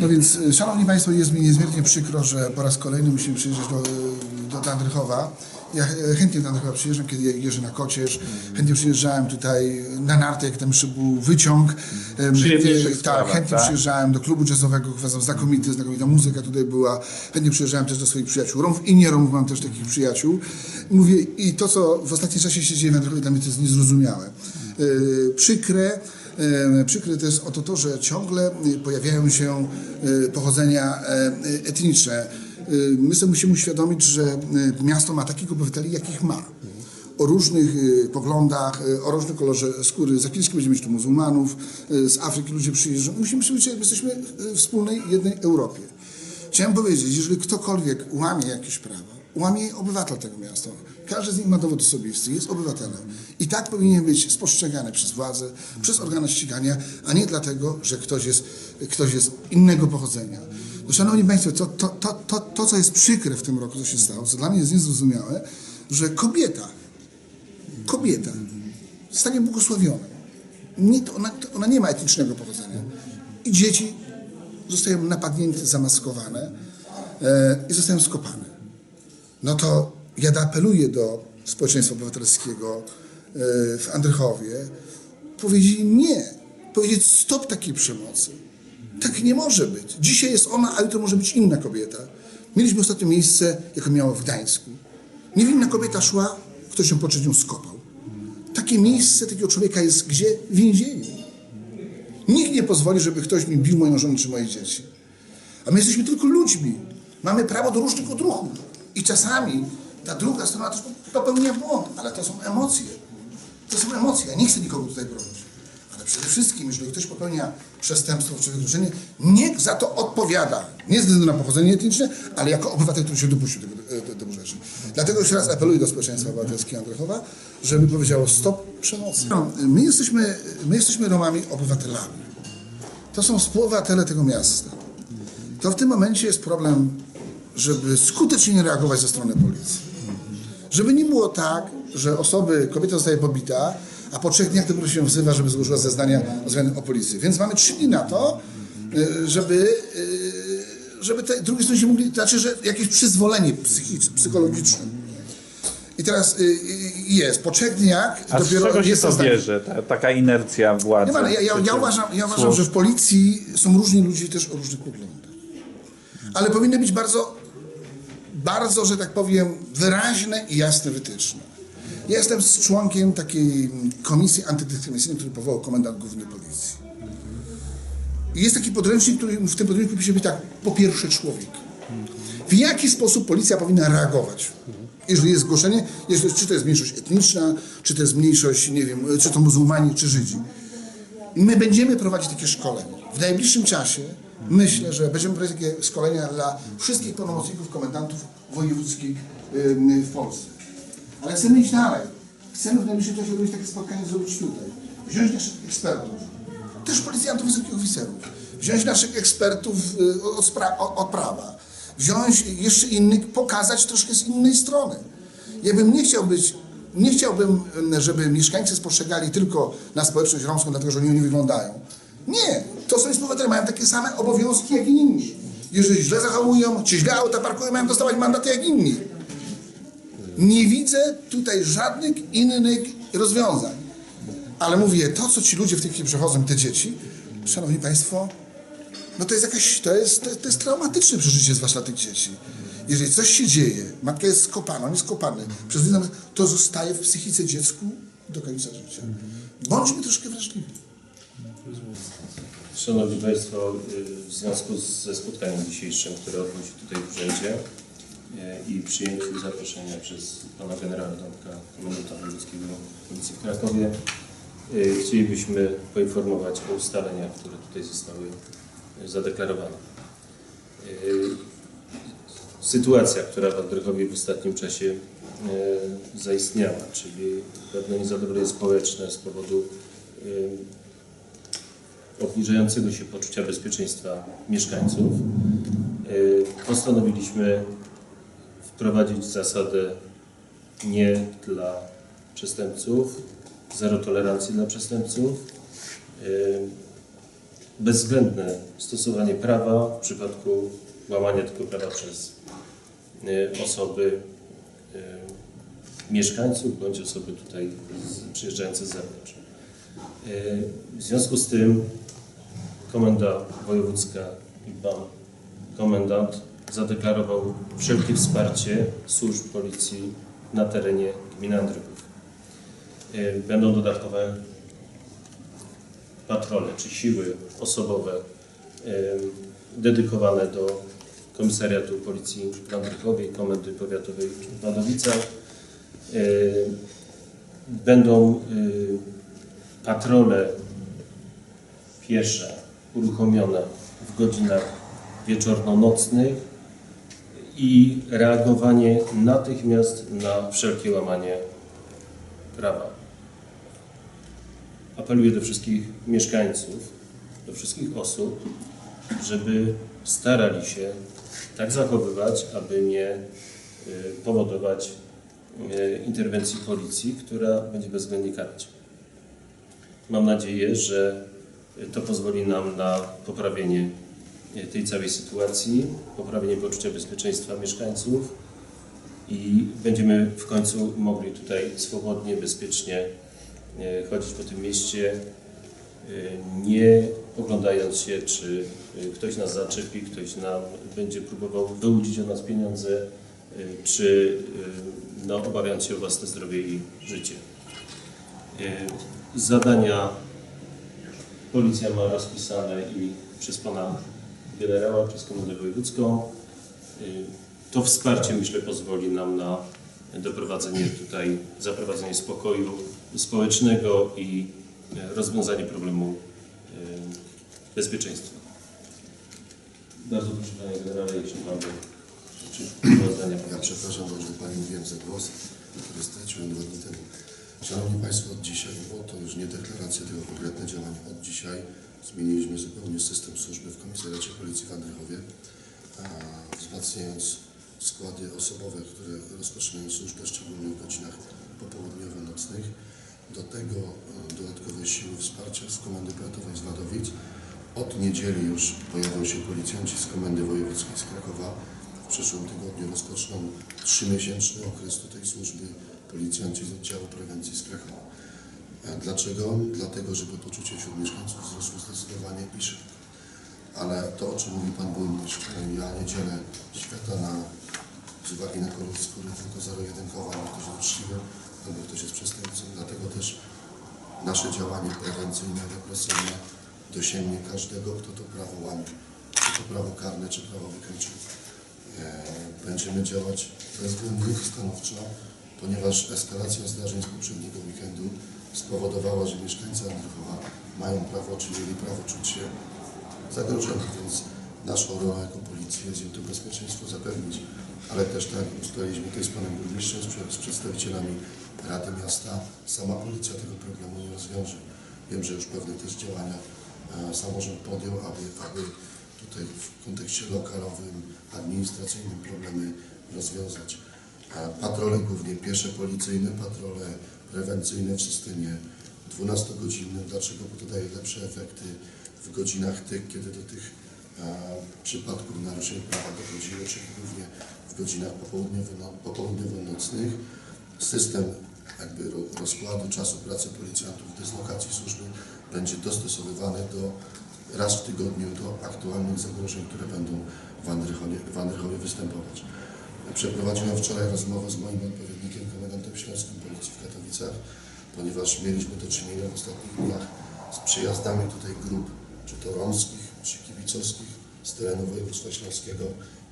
No więc, e, Szanowni Państwo, jest mi niezmiernie przykro, że po raz kolejny musimy przyjeżdżać do, do Dandrychowa. Ja e, chętnie do Dandrychowa przyjeżdżam, kiedy jeżdżę na kocierz. Chętnie przyjeżdżałem tutaj na narty, jak tam był wyciąg. Przyjemniejszych chętnie- Tak, chętnie tak? przyjeżdżałem do klubu jazzowego, uważam znakomity, znakomita muzyka tutaj była. Chętnie przyjeżdżałem też do swoich przyjaciół Romów i nie Romów, mam też takich przyjaciół. Mówię, i to, co w ostatnim czasie się dzieje w Wędrowie, dla mnie to jest niezrozumiałe. E, przykre, przykre to jest oto to, że ciągle e, pojawiają się e, pochodzenia e, etniczne. E, My sobie musimy uświadomić, że e, miasto ma takich obywateli, jakich ma o różnych poglądach, o różnym kolorze skóry. Za chwileczkę będziemy mieć tu muzułmanów, z Afryki ludzie przyjeżdżą. Musimy przyzwyczaić, że jesteśmy w wspólnej, jednej Europie. Chciałem powiedzieć, jeżeli ktokolwiek łamie jakieś prawa, łamie obywatel tego miasta, każdy z nich ma dowód osobisty, jest obywatelem. I tak powinien być spostrzegany przez władzę, przez organy ścigania, a nie dlatego, że ktoś jest, ktoś jest innego pochodzenia. No, szanowni Państwo, to, to, to, to, to, co jest przykre w tym roku, co się stało, co dla mnie jest niezrozumiałe, że kobieta, kobieta zostanie błogosławiona. Nie, ona, ona nie ma etnicznego pochodzenia. I dzieci zostają napadnięte, zamaskowane e, i zostają skopane. No to ja apeluję do społeczeństwa obywatelskiego e, w Andrychowie, powiedzieć nie, powiedzieć stop takiej przemocy. Tak nie może być. Dzisiaj jest ona, a jutro może być inna kobieta. Mieliśmy ostatnio miejsce, jakie miało w Gdańsku. Niewinna kobieta szła, ktoś ją po nią skopał. Takie miejsce takiego człowieka jest gdzie? W więzieniu. Nikt nie pozwoli, żeby ktoś mi bił moją żonę czy moje dzieci. A my jesteśmy tylko ludźmi. Mamy prawo do różnych odruchów. I czasami ta druga strona też popełnia błąd, ale to są emocje. To są emocje. Ja nie chcę nikogo tutaj bronić. Ale przede wszystkim, jeżeli ktoś popełnia przestępstwo czy wykroczenie, niech za to odpowiada. Nie ze względu na pochodzenie etniczne, ale jako obywatel, który się dopuścił tego, tego, tego rzeczy. Dlatego jeszcze raz apeluję do społeczeństwa obywatelskiego Andrychowa, żeby powiedziało stop przemocy. My jesteśmy, my jesteśmy Romami obywatelami. To są współobywatele tego miasta. To w tym momencie jest problem, żeby skutecznie reagować ze strony policji. Żeby nie było tak, że osoby, kobieta zostaje pobita, a po trzech dniach dopiero się wzywa, żeby złożyła zeznania o policję. Więc mamy trzy dni na to, y, żeby, y, żeby te drugie strony się mogli, znaczy, że jakieś przyzwolenie psychiczne, psychologiczne. I teraz y, jest, po trzech dniach A z dopiero czego się jest to bierze, ta, taka inercja władzy? Nie, ale ja, ja, ja uważam, ja uważam że w policji są różni ludzie też o różnych poglądach. Ale powinny być bardzo, bardzo, że tak powiem, wyraźne i jasne wytyczne. Jestem członkiem takiej komisji antydyskryminacyjnej, który powołał komendant główny policji. I jest taki podręcznik, który w tym podręczniku pisze być tak, po pierwsze człowiek. W jaki sposób policja powinna reagować? Jeżeli jest zgłoszenie, jeżeli, czy to jest mniejszość etniczna, czy to jest mniejszość, nie wiem, czy to muzułmanie, czy Żydzi. My będziemy prowadzić takie szkolenia. W najbliższym czasie myślę, że będziemy prowadzić takie szkolenia dla wszystkich pełnomocników, komendantów wojewódzkich w Polsce. Ale chcemy iść dalej. Chcemy w najbliższym czasie robić takie spotkanie zrobić tutaj. Wziąć naszych ekspertów, też policjantów wysokich oficerów. Wziąć naszych ekspertów y, od, od prawa. Wziąć jeszcze innych, pokazać troszkę z innej strony. Ja bym nie chciał być, nie chciałbym, y, żeby mieszkańcy spostrzegali tylko na społeczność romską, dlatego że oni nie wyglądają. Nie, to są obywatele, mają takie same obowiązki jak inni. Jeżeli źle zachowują, czy źle auta parkują, mają dostawać mandaty jak inni. Nie widzę tutaj żadnych innych rozwiązań. Ale mówię, to co ci ludzie w tej chwili przechodzą, te dzieci, szanowni państwo, no to jest jakaś, to jest, to, jest traumatyczne przeżycie, zwłaszcza tych dzieci. Jeżeli coś się dzieje, matka jest skopana, on jest skopany, przez chwilę, to zostaje w psychice dziecku do końca życia. Bądźmy troszkę wrażliwi. Szanowni Państwo, y, w związku ze spotkaniem dzisiejszym, które odbyło się tutaj w urzędzie y, i przyjęciu zaproszenia przez Pana Generała Tomka, Komendanta Wojewódzkiego Policji w Krakowie, y, chcielibyśmy poinformować o ustaleniach, które tutaj zostały zadeklarowane. Sytuacja, która w Andrychowie w ostatnim czasie zaistniała, czyli pewne niezadowolenie społeczne z powodu obniżającego się poczucia bezpieczeństwa mieszkańców, y, postanowiliśmy wprowadzić zasadę nie dla przestępców, zero tolerancji dla przestępców. Y, bezwzględne stosowanie prawa w przypadku łamania tego prawa przez e, osoby mieszkańców bądź osoby tutaj przyjeżdżające z zewnątrz. E, W związku z tym Komenda Wojewódzka i Pan Komendant zadeklarował wszelkie wsparcie służb policji na terenie gminy Andrychów. E, Będą dodatkowe patrole czy siły osobowe e, dedykowane do Komisariatu Policji i Komendy Powiatowej w Wadowicach. Będą patrole piesze uruchomione w godzinach wieczorno-nocnych i reagowanie natychmiast na wszelkie łamanie prawa. Apeluję do wszystkich mieszkańców, do wszystkich osób, żeby starali się tak zachowywać, aby nie y, powodować y, interwencji policji, która będzie bezwzględnie karać. Mam nadzieję, że to pozwoli nam na poprawienie tej całej sytuacji, poprawienie poczucia bezpieczeństwa mieszkańców i będziemy w końcu mogli tutaj swobodnie, bezpiecznie e, chodzić po tym mieście, e, nie oglądając się, czy e, ktoś nas zaczepi, ktoś nam będzie próbował wyłudzić od nas pieniądze, e, czy e, no, obawiając się o własne zdrowie i życie. Zadania Policja ma rozpisane i przez pana generała, przez komendę wojewódzką. Y, To wsparcie myślę pozwoli nam na doprowadzenie tutaj, zaprowadzenie spokoju społecznego i y, rozwiązanie problemu y, bezpieczeństwa. Bardzo proszę panie generale, jeśli pan by czy zdania Ja przepraszam bardzo, że Pani mówiłem za głos, który straciłem dwa dni temu. Szanowni Państwo, od dzisiaj, bo to już nie deklaracja, tylko konkretne działania. Od dzisiaj zmieniliśmy zupełnie system służby w Komisariacie Policji w Andrychowie, wzmacniając składy osobowe, które rozpoczynają służbę, szczególnie w godzinach popołudniowo-nocnych. Do tego e, dodatkowe siły wsparcia z Komendy Powiatowej z Wadowic. Od niedzieli już pojawią się policjanci z Komendy Wojewódzkiej z Krakowa. W przyszłym tygodniu rozpoczną trzymiesięczny okres tutaj służby policjanci z oddziału prewencji z Krakowa. Dlaczego? Dlatego, żeby poczucie wśród mieszkańców wzrosło zdecydowanie szybko. Ale to, o czym mówi Pan Burmistrz, ja nie dzielę świata na, z uwagi na kolor skóry tylko zero-jedynkowo, albo ktoś jest uczciwy, albo ktoś jest przestępcą. Dlatego też nasze działanie prewencyjne, represyjne dosięgnie każdego, kto to prawo łamie. Czy to prawo karne, czy prawo wykroczeń. E, Będziemy działać bezwzględnie stanowczo, ponieważ eskalacja zdarzeń z poprzedniego weekendu spowodowała, że mieszkańcy Andrychowa mają prawo, czy mieli prawo czuć się zagrożeni, więc naszą rolą jako policji jest im to bezpieczeństwo zapewnić, ale też tak ustaliliśmy tutaj z Panem Burmistrzem, z przedstawicielami Rady Miasta, sama policja tego problemu nie rozwiąże. Wiem, że już pewne też działania e, samorząd podjął, aby, aby tutaj w kontekście lokalowym, administracyjnym problemy rozwiązać. A Patrole głównie piesze policyjne, patrole prewencyjne w systemie 12-godzinnym. Dlaczego? Bo to daje lepsze efekty w godzinach tych, kiedy do tych e, przypadków naruszeń prawa dochodziło, czyli głównie w godzinach popołudniowo- no, popołudniowo-nocnych. System jakby ro- rozkładu czasu pracy policjantów, dyslokacji służby będzie dostosowywany do raz w tygodniu do aktualnych zagrożeń, które będą w Andrychowie, w Andrychowie występować. Przeprowadziłem wczoraj rozmowę z moim odpowiednikiem, komendantem śląskim Policji w Katowicach, ponieważ mieliśmy do czynienia w ostatnich dniach z przyjazdami tutaj grup, czy to romskich, czy kibicowskich z terenu województwa śląskiego,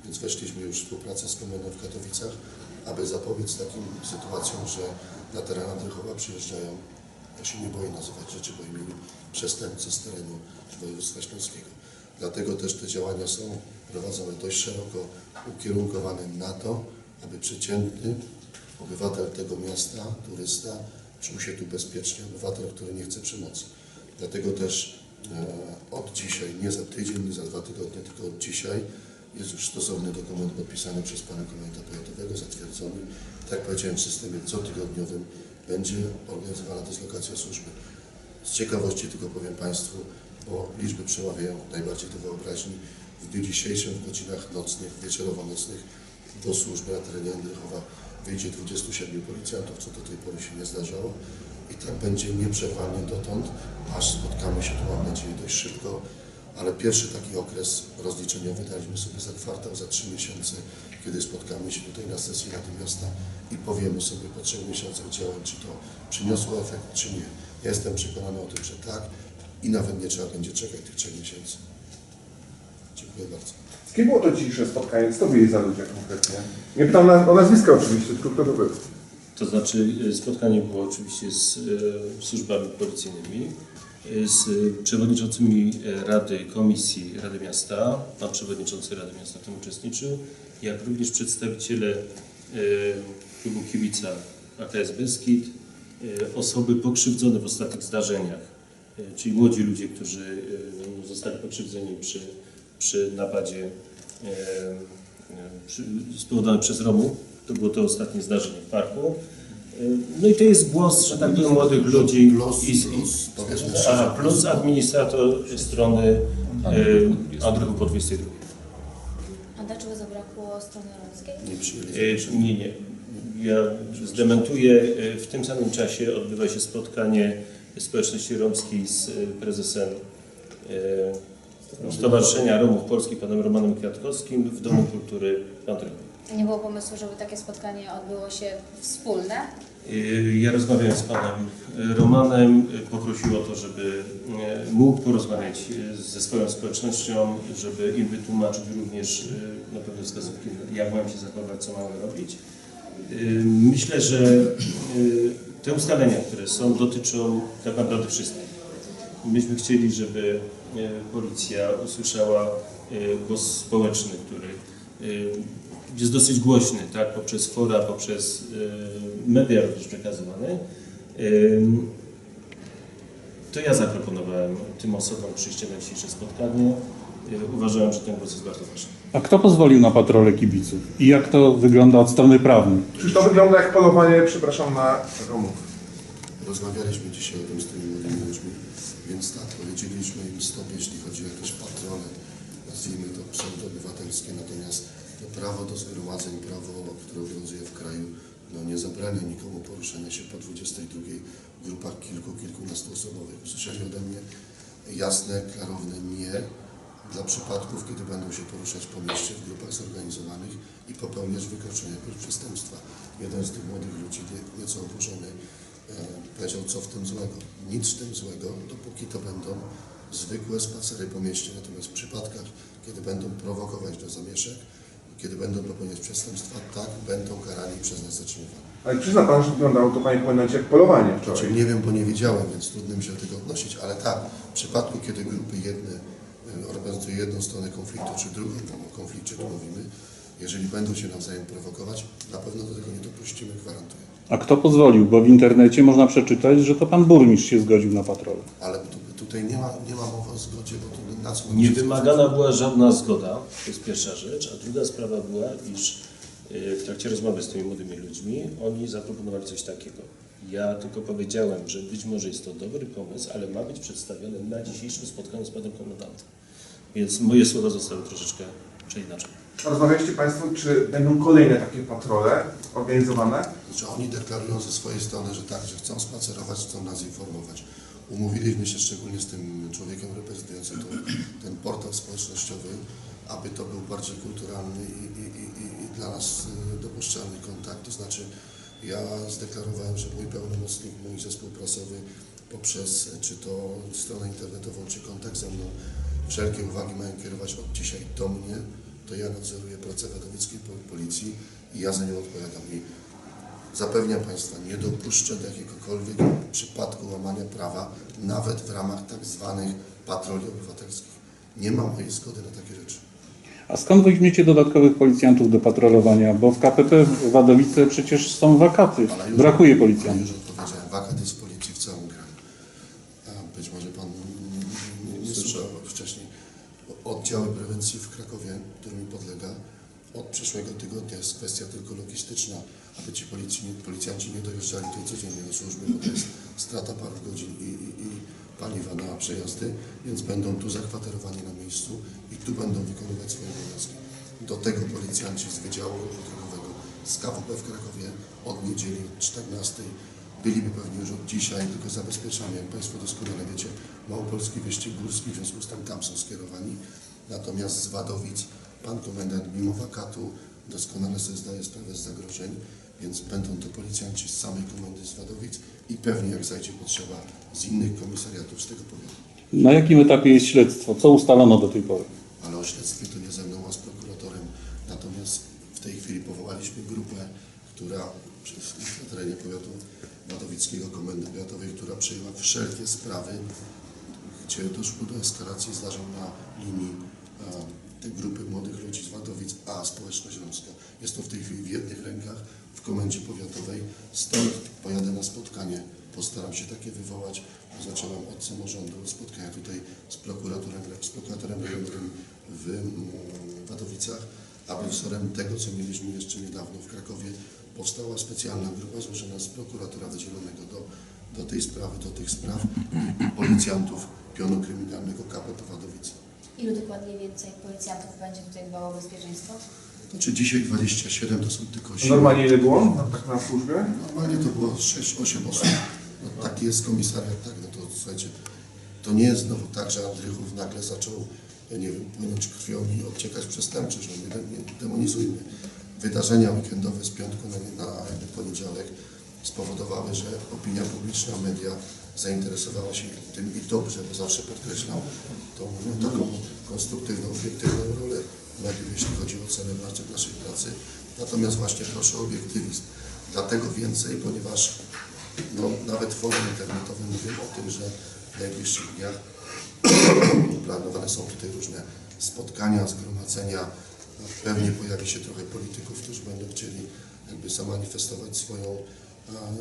więc weszliśmy już współpracę z komendą w Katowicach, aby zapobiec takim sytuacjom, że na teren Andrychowa przyjeżdżają, ja się nie boję nazywać rzeczy po imieniu, przestępcy z terenu województwa śląskiego. Dlatego też te działania są prowadzone dość szeroko ukierunkowane na to, aby przeciętny obywatel tego miasta, turysta, czuł się tu bezpiecznie, obywatel, który nie chce przemocy. Dlatego też e, od dzisiaj, nie za tydzień, nie za dwa tygodnie, tylko od dzisiaj jest już stosowny dokument podpisany przez Pana Komendanta Powiatowego, zatwierdzony. Tak jak powiedziałem, w systemie cotygodniowym będzie organizowana dyslokacja służby. Z ciekawości tylko powiem Państwu, bo liczby przemawiają najbardziej do wyobraźni. W dniu dzisiejszym w godzinach nocnych, wieczorowo-nocnych do służby na terenie Jędrychowa wyjdzie 27 policjantów, co do tej pory się nie zdarzało. I tak będzie nieprzerwanie dotąd, aż spotkamy się tu, mam nadzieję, dość szybko. Ale pierwszy taki okres rozliczeniowy daliśmy sobie za kwartał, za trzy miesiące, kiedy spotkamy się tutaj na sesji Rady Miasta i powiemy sobie po trzech miesiącach działań, czy to przyniosło efekt, czy nie. Ja jestem przekonany o tym, że tak i nawet nie trzeba będzie czekać tych trzech miesięcy. Dziękuję bardzo. Kim było to dzisiejsze spotkanie? Co byli za ludzie konkretnie? Nie pytam na, o nazwiska oczywiście, tylko kto to był. To znaczy e, spotkanie było oczywiście z e, służbami policyjnymi, e, z przewodniczącymi e, Rady Komisji Rady Miasta, pan przewodniczący Rady Miasta w tym uczestniczył, jak również przedstawiciele e, klubu kibica AKS Beskid, e, osoby pokrzywdzone w ostatnich zdarzeniach, czyli młodzi ludzie, którzy e, zostali pokrzywdzeni przy, przy napadzie e, e, przy, spowodowanym przez Romów. To było to ostatnie zdarzenie w parku. E, No i to jest głos, że tak powiem, młodych ludzi. Plus, i, plus, a, plus administrator strony e, Andrychu po 22. A dlaczego zabrakło strony romskiej? nie przyjęliśmy. E, Nie, nie. Ja zdementuję. E, W tym samym czasie odbywa się spotkanie społeczności romskiej z e, prezesem e, Stowarzyszenia Romów Polskich, panem Romanem Kwiatkowskim w Domu Kultury w Andrychu. Nie było pomysłu, żeby takie spotkanie odbyło się wspólne? Y, Ja rozmawiałem z panem y, Romanem, y, poprosił o to, żeby y, mógł porozmawiać y, ze swoją społecznością, żeby im wytłumaczyć również y, na pewne wskazówki, jak mają się zachować, co mamy robić. Y, Myślę, że y, te ustalenia, które są, dotyczą tak naprawdę wszystkich. Myśmy chcieli, żeby e, policja usłyszała e, głos społeczny, który e, jest dosyć głośny, tak, poprzez fora, poprzez media również przekazywany. To ja zaproponowałem tym osobom przyjście na dzisiejsze spotkanie. Uważałem, że ten głos jest bardzo ważny. A kto pozwolił na patrole kibiców? I jak to wygląda od strony prawnej? Czyż to wygląda jak polowanie, przepraszam, na Romów? Rozmawialiśmy dzisiaj o tym z tymi młodymi ludźmi, więc tak, powiedzieliśmy im stop, jeśli chodzi o jakieś patrole, nazwijmy to pseudo-obywatelskie, natomiast to prawo do zgromadzeń, prawo, które obowiązuje w kraju, no nie zabrania nikomu poruszania się po 22 w grupach kilku, kilkunastu osobowych. Usłyszeli ode mnie jasne, klarowne nie dla przypadków, kiedy będą się poruszać po mieście w grupach zorganizowanych i popełniać wykroczenia lub przestępstwa. Jeden z tych młodych ludzi, nie- nieco oburzony, e, powiedział, co w tym złego. Nic w tym złego, dopóki to będą zwykłe spacery po mieście. Natomiast w przypadkach, kiedy będą prowokować do zamieszek, kiedy będą popełniać przestępstwa, tak będą karani przez nas zatrzymywani. Ale przyzna Pan, że wyglądało to Panie Komendancie jak polowanie Znaczy, wczoraj. nie wiem, bo nie wiedziałem, więc trudno mi się do tego odnosić, ale tak, w przypadku, kiedy grupy jedne reprezentują jedną stronę konfliktu, czy drugą, bo o konflikcie tu mówimy, jeżeli będą się nawzajem prowokować, na pewno do tego nie dopuścimy, gwarantuję. A kto pozwolił? Bo w internecie można przeczytać, że to pan burmistrz się zgodził na patrolę. Ale tu, tutaj nie ma, nie ma mowy o zgodzie, bo tu na co Nie wymagana była żadna zgoda, to jest pierwsza rzecz, a druga sprawa była, iż y, w trakcie rozmowy z tymi młodymi ludźmi oni zaproponowali coś takiego. Ja tylko powiedziałem, że być może jest to dobry pomysł, ale ma być przedstawiony na dzisiejszym spotkaniu z panem komendantem. Więc moje słowa zostały troszeczkę przeinaczone. Rozmawialiście Państwo, czy będą kolejne takie patrole organizowane? Znaczy oni deklarują ze swojej strony, że tak, że chcą spacerować, chcą nas informować. Umówiliśmy się szczególnie z tym człowiekiem reprezentującym to, ten portal społecznościowy, aby to był bardziej kulturalny i, i, i, i- dla nas y, dopuszczalny kontakt. To znaczy ja zdeklarowałem, że mój pełnomocnik, mój zespół prasowy poprzez y, czy to stronę internetową, czy kontakt ze mną, wszelkie uwagi mają kierować od dzisiaj do mnie. To ja nadzoruję pracę Wadowickiej Po- Policji i ja za nią odpowiadam. I Zapewniam Państwa, nie dopuszczę do jakiegokolwiek przypadku łamania prawa, nawet w ramach tak zwanych patroli obywatelskich. Nie ma mojej zgody na takie rzeczy. A skąd weźmiecie dodatkowych policjantów do patrolowania? Bo w KPP w Wadowice przecież są wakaty. Brakuje policjantów. Już odpowiedziałem, wakat jest w policji w całym kraju. A być może Pan nie, nie, nie słyszał wcześniej. Oddziały prewencji w Krakowie, który mi podlega, od przyszłego tygodnia jest kwestia tylko logistyczna, aby ci policji, policjanci nie dojeżdżali tutaj codziennie do służby, bo to jest strata paru godzin i, i, i paliwa na przejazdy, więc będą tu zakwaterowani na miejscu i tu będą wykonywać swoje obowiązki. Do tego policjanci z Wydziału Drogowego z KWP w Krakowie od niedzieli 14 byliby pewnie już od dzisiaj, tylko zabezpieczamy, jak Państwo doskonale wiecie, Małopolski Wyścig Górski, w związku z tym tam są skierowani. Natomiast z Wadowic Pan Komendant mimo wakatu doskonale sobie zdaje sprawę z zagrożeń, więc będą to policjanci z samej komendy z Wadowic i pewnie jak zajdzie potrzeba z innych komisariatów z tego powiatu. Na jakim etapie jest śledztwo? Co ustalono do tej pory? Ale o śledztwie to nie ze mną, a z prokuratorem. Natomiast w tej chwili powołaliśmy grupę, która na terenie powiatu wadowickiego, komendy powiatowej, która przejęła wszelkie sprawy, gdzie doszło do eskalacji zdarzeń na linii e, grupy młodych ludzi z Wadowic, a społeczność romska. Jest to w tej chwili w jednych rękach w komendzie powiatowej. Stąd pojadę na spotkanie. Postaram się takie wywołać. Zacząłem od samorządu spotkania tutaj z prokuratorem, z prokuratorem rejonowym w mm, Wadowicach, aby wzorem tego, co mieliśmy jeszcze niedawno w Krakowie, powstała specjalna grupa złożona z prokuratora wydzielonego do, do tej sprawy, do tych spraw policjantów pionu kryminalnego KPP Wadowice. Ilu dokładnie więcej policjantów będzie tutaj dbało o bezpieczeństwo? Znaczy dzisiaj 27 to są tylko siły. Normalnie ile było na, tak na służbie? Normalnie to było 6-8 osób. No, taki jest komisariat, tak, no to słuchajcie, to nie jest znowu tak, że Andrychów nagle zaczął, nie wiem, płynąć krwią i odciekać przestępczość, no nie, nie demonizujmy. Wydarzenia weekendowe z piątku na, na poniedziałek spowodowały, że opinia publiczna, media zainteresowała się tym i dobrze, bo zawsze podkreślam tą no, taką konstruktywną, obiektywną rolę mediów, jeśli chodzi o ocenę naszej, naszej pracy. Natomiast właśnie proszę o obiektywizm. Dlatego więcej, ponieważ no, nawet forum internetowe mówią o tym, że w najbliższych dniach planowane są tutaj różne spotkania, zgromadzenia. Pewnie pojawi się trochę polityków, którzy będą chcieli jakby zamanifestować swoją,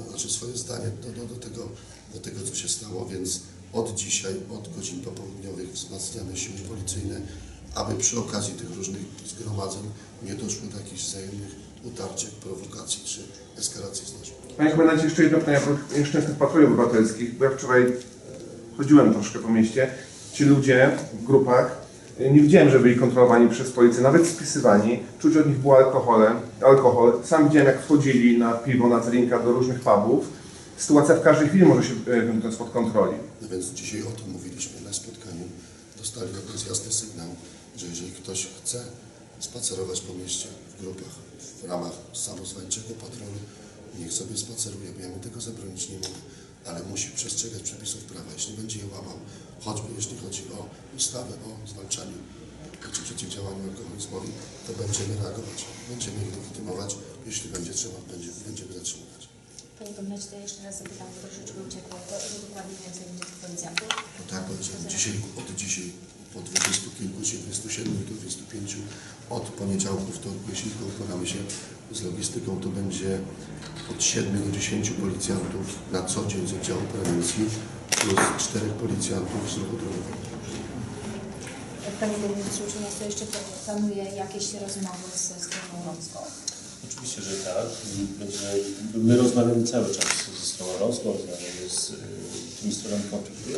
znaczy swoje zdanie do, do, do, tego, do tego, co się stało, więc od dzisiaj, od godzin popołudniowych wzmacniamy siły policyjne, aby przy okazji tych różnych zgromadzeń nie doszło do jakichś wzajemnych utarciek, prowokacji czy eskalacji zdarzeń. Panie komendancie, jeszcze jedno pytanie propos nieszczęsnych patroli obywatelskich, bo ja wczoraj chodziłem troszkę po mieście. Ci ludzie w grupach, nie widziałem, że byli kontrolowani przez policję, nawet spisywani. Czuć od nich było alkoholem, alkohol. Sam widziałem, jak wchodzili na piwo, na drinka do różnych pubów. Sytuacja w każdej chwili może się y, wymknąć spod kontroli. No więc dzisiaj o tym mówiliśmy na spotkaniu. Dostali nas jasny sygnał, że jeżeli ktoś chce spacerować po mieście w grupach w ramach samozwańczego patrolu, niech sobie spaceruje, bo ja mu tego zabronić nie mogę, ale musi przestrzegać przepisów prawa. Jeśli będzie je łamał, choćby jeśli chodzi o ustawę o zwalczaniu czy przeciwdziałaniu alkoholizmowi, to będziemy reagować. Będziemy ich legitymować. Jeśli będzie trzeba, będzie, będziemy zatrzymywać. Panie komendancie, to jeszcze raz zapytam, bo troszeczkę uciekło. To dokładnie więcej będzie tych policjantów? No tak, dzisiaj, od dzisiaj po 20 kilku, czy 27 do 25, od poniedziałku, wtorku, jeśli tylko uporamy się z logistyką, to będzie od 7 do 10 policjantów na co dzień z oddziału prewencji, plus 4 policjantów z ruchu drogowego. Panie burmistrzu, czy miasto jeszcze planuje jakieś rozmowy ze stroną romską? Oczywiście, że tak. My rozmawiamy cały czas ze stroną romską, rozmawiamy z y, tymi stronami konfliktu.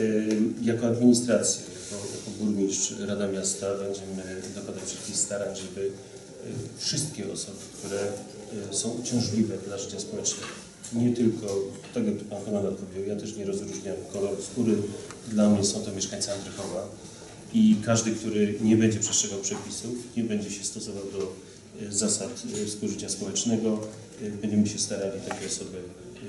Y, jako administracja, jako, jako burmistrz, Rada Miasta będziemy dokładać wszystkich starań, żeby wszystkie osoby, które y, są uciążliwe dla życia społecznego, nie tylko tego, co Pan Komendant powiedział, ja też nie rozróżniam koloru skóry, dla mnie są to mieszkańcy Andrychowa i każdy, który nie będzie przestrzegał przepisów, nie będzie się stosował do e, zasad e, współżycia społecznego, e, będziemy się starali takie osoby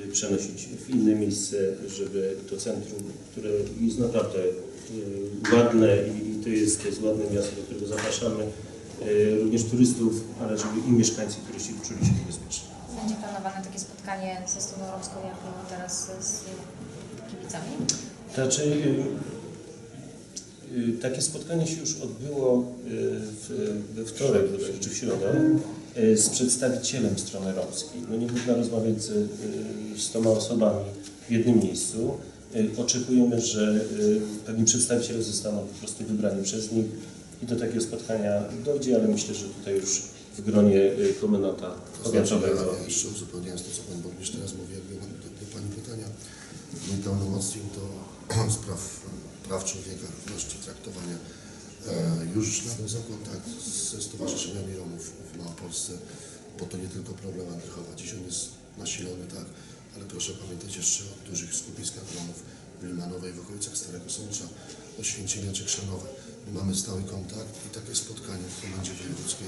e, przenosić w inne miejsce, żeby to centrum, które jest naprawdę e, ładne i to jest, to jest ładne miasto, do którego zapraszamy e, również turystów, ale żeby i mieszkańcy, turyści czuli się tu bezpiecznie. Będzie planowane takie spotkanie ze stroną romską, jak teraz z kibicami? Znaczy, y, y, takie spotkanie się już odbyło y, w, we wtorek, czy w środę, z przedstawicielem strony romskiej. No nie można rozmawiać z, z toma osobami w jednym miejscu. Oczekujemy, że pewni przedstawiciele zostaną po prostu wybrani przez nich i do takiego spotkania dojdzie, ale myślę, że tutaj już w gronie y, komendanta To powiatowego. ja jeszcze uzupełniając to, co Pan Burmistrz teraz mówi, jakby do, do Pani pytania, mnie pełnomocnił do spraw praw człowieka, równości traktowania. E, Już nawiązał kontakt ze stowarzyszeniami Romów w Małopolsce, bo to nie tylko problem Andrychowa. Dziś on jest nasilony, tak, ale proszę pamiętać jeszcze o dużych skupiskach Romów w Limanowej, w okolicach Starego Sącza, Oświęcimia czy Krzanowe. My mamy stały kontakt i takie spotkanie w Komendzie Wojewódzkiej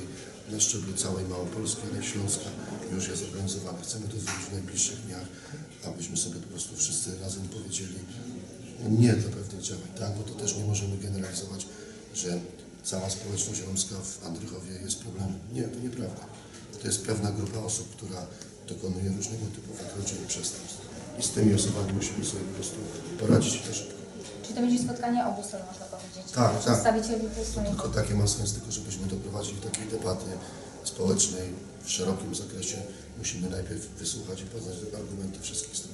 na szczeblu całej Małopolski, ale Śląska już jest organizowane. Chcemy to zrobić w najbliższych dniach, abyśmy sobie po prostu wszyscy razem powiedzieli nie dla pewnych działań, tak, bo to też nie możemy generalizować, że cała społeczność romska w Andrychowie jest problemem. Nie, to nieprawda. To jest pewna grupa osób, która dokonuje różnego typu wykroczeń i przestępstw. I z tymi osobami musimy sobie po prostu poradzić to szybko. Czy to będzie spotkanie obu stron, można powiedzieć? Tak, tak. Przedstawicieli tylko takie ma sens, tylko żebyśmy doprowadzili do takiej debaty społecznej w szerokim zakresie. Musimy najpierw wysłuchać i poznać argumenty wszystkich stron.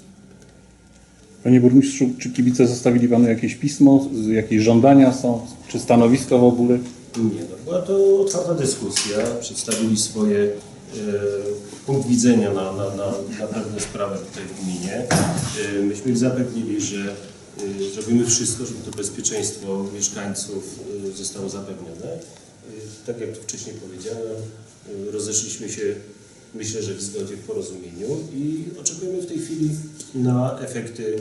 Panie burmistrzu, czy kibice zostawili Panu jakieś pismo, jakieś żądania są, czy stanowisko w ogóle? Nie, no, była to otwarta dyskusja. Przedstawili swoje e, punkt widzenia na, na, na, na pewne sprawy tutaj w gminie. E, myśmy ich zapewnili, że zrobimy wszystko, żeby to bezpieczeństwo mieszkańców e, zostało zapewnione. E, tak jak tu wcześniej powiedziałem, rozeszliśmy się myślę, że w zgodzie, w porozumieniu i oczekujemy w tej chwili na efekty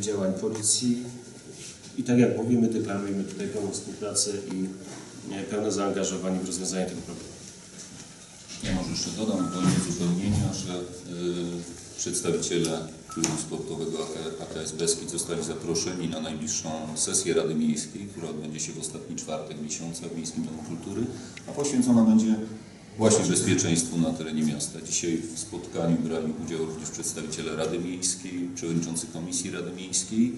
działań policji i tak jak mówimy, deklarujemy tutaj pełną współpracę i pełne zaangażowanie w rozwiązanie tego problemu. Ja może jeszcze dodam do uzupełnienia, że y, przedstawiciele klubu sportowego AK- AKS Beskid zostali zaproszeni na najbliższą sesję Rady Miejskiej, która odbędzie się w ostatni czwartek miesiąca w Miejskim Domu Kultury, a poświęcona będzie właśnie bezpieczeństwu na terenie miasta. Dzisiaj w spotkaniu brali udział również przedstawiciele Rady Miejskiej, przewodniczący Komisji Rady Miejskiej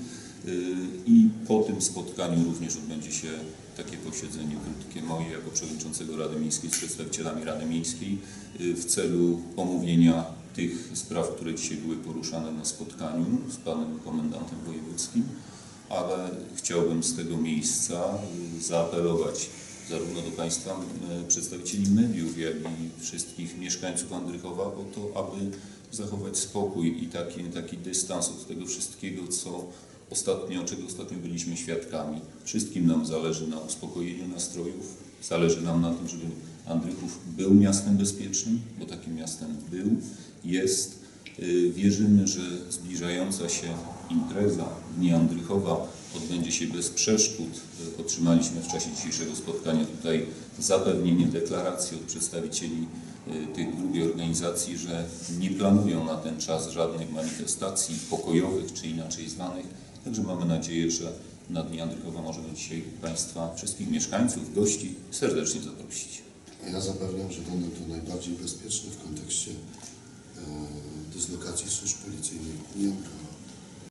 y, i po tym spotkaniu również odbędzie się takie posiedzenie krótkie moje jako przewodniczącego Rady Miejskiej z przedstawicielami Rady Miejskiej y, w celu omówienia tych spraw, które dzisiaj były poruszane na spotkaniu z panem komendantem wojewódzkim, ale chciałbym z tego miejsca zaapelować zarówno do Państwa przedstawicieli mediów, jak i wszystkich mieszkańców Andrychowa o to, aby zachować spokój i taki, taki dystans od tego wszystkiego, co ostatnio, czego ostatnio byliśmy świadkami. Wszystkim nam zależy na uspokojeniu nastrojów, zależy nam na tym, żeby Andrychów był miastem bezpiecznym, bo takim miastem był, jest. Y, Wierzymy, że zbliżająca się impreza Dni Andrychowa odbędzie się bez przeszkód. Y, Otrzymaliśmy w czasie dzisiejszego spotkania tutaj zapewnienie deklaracji od przedstawicieli y, tych i organizacji, że nie planują na ten czas żadnych manifestacji pokojowych czy inaczej zwanych. Także mamy nadzieję, że na Dni Andrychowa możemy dzisiaj Państwa, wszystkich mieszkańców, gości serdecznie zaprosić. Ja zapewniam, że będę to najbardziej bezpieczny w kontekście e, dyslokacji służb policyjnych. Nie,